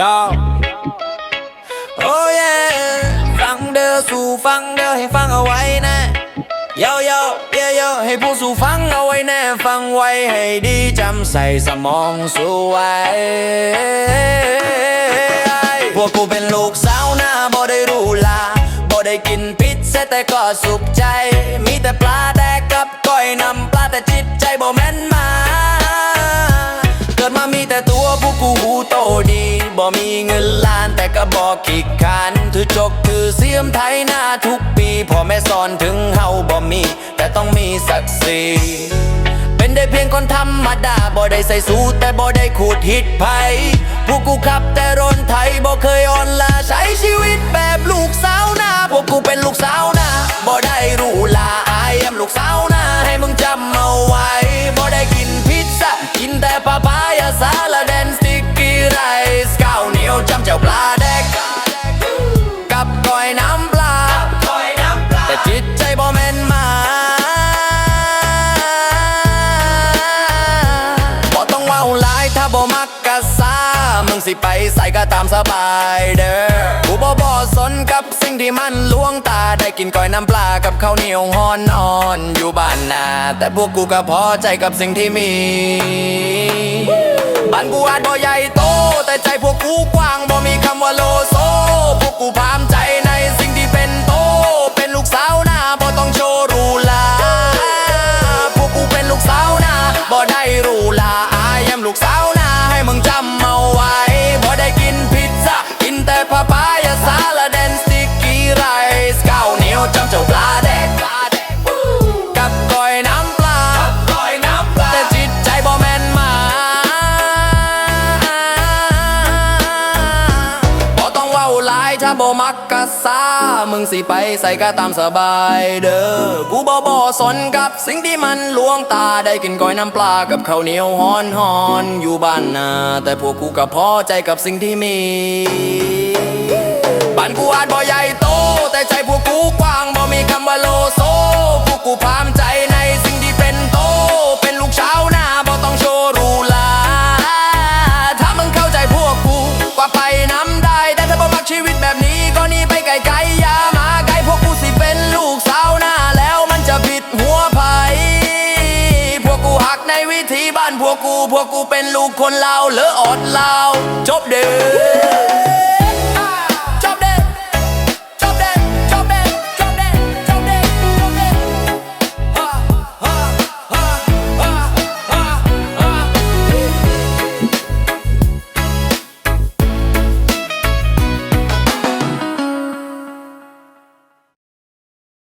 Yo Oh yeah ฟังเด้อสู่ฟังเด้อให้ฟังเอาไว้นะโยโย่เยโยให้ผู้สู่ฟังเอาไว้แน่ฟังไว้ให้ดีจำใส่สมองสู่ไว้ พวกกูเป็นลูกสาวหน้าบ่ได้รู้ลาบ่ได้กินพิษเสียแต่ก็สุขใจ มีแต่ปลา พวกกูหูโตดีบ่มีเงินล้านแต่ก็บอกขีกขันถือจกถือเสียมไทยหน้าทุกปีพ่อแม่สอนถึงเฮาบ่มี แต่ต้องมีศักดิ์ศรีเป็นได้เพียงคนธรรมดาบ่ได้ใส่สูทแต่บ่ได้ขูดหิดไผพวกกูขับแต่รนไทยบ่เคยอ่อนลาใช้ชีวิตแบบลูกสาวนาพวกกูเป็นลูกสาวนาบ่ได้รู้ ยวปลาแดก กับก้อยน้ำปลา แต่จิตใจบ่แม่นมาบ่ต้องเว้าหลายถ้าบ่มักกะซามึงสิไปใส่ก็ตามสบายเด้อกูบ่บ่สนกับสิ่งที่มันลวงตาได้กินก้อยน้ำปลากับข้าวเหนียวฮ้อนอ่อนอยู่บ้านนาแต่พวกกูก็พอใจกับสิ่งที่มี จำเจ้าปลาแดกกับก้อยน้ำปลา แต่จิตใจบ่แม่นหมาบ่ต้องเว้าหลายถ้าบ่มักกะซามึงสิไปใส่ก็ตามสบายเด้อ กูบ่บ่สนกับสิ่งที่มันลวงตาได้กินก้อยน้ำปลากับข้าวเหนียวฮ้อนฮอนอยู่บ้านนาแต่พวกกูก็พอใจกับสิ่งที่มีบ้านกูอาจบ่ใหญ่โต ชีวิตแบบนี้ก็หนีไปไกลๆอย่ามาไกลพวกกูสิเป็นลูกสาวนาแล้วมันจะผิดหัวไผพวกกูหักในวิธีบ้านพวกกู พวกกูเป็นลูกคนลาวเลออดลาว จบเด้อ